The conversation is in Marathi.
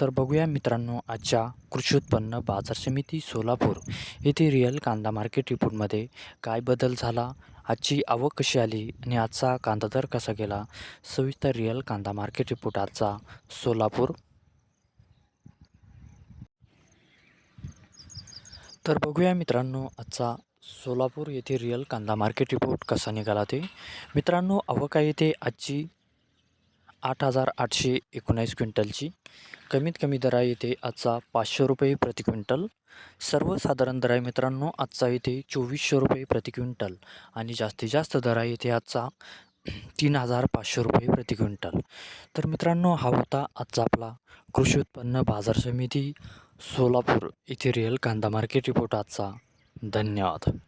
तर बघूया मित्रांनो आजच्या कृषी उत्पन्न बाजार समिती सोलापूर येथे रिअल कांदा मार्केट रिपोर्टमध्ये काय बदल झाला आजची आवक कशी आली आणि आजचा कांदा दर कसा गेला सविस्तर रिअल कांदा मार्केट रिपोर्ट आजचा सोलापूर. तर बघूया मित्रांनो आजचा सोलापूर येथे रिअल कांदा मार्केट रिपोर्ट कसा निघाला ते. मित्रांनो आवक आहे ते आजची आठ हजार आठशे एकोणावीस क्विंटलची. कमीत कमी दरा येते आजचा पाचशे रुपये प्रति क्विंटल. सर्वसाधारण दर आहे मित्रांनो आजचा येथे चोवीसशे रुपये प्रति क्विंटल आणि जास्तीत जास्त दर आहे आजचा तीन हजार पाचशे रुपये प्रति क्विंटल. तर मित्रांनो हा होता आजचा आपला कृषी उत्पन्न बाजार समिती सोलापूर येथे रिअल कांदा मार्केट रिपोर्ट आजचा. धन्यवाद.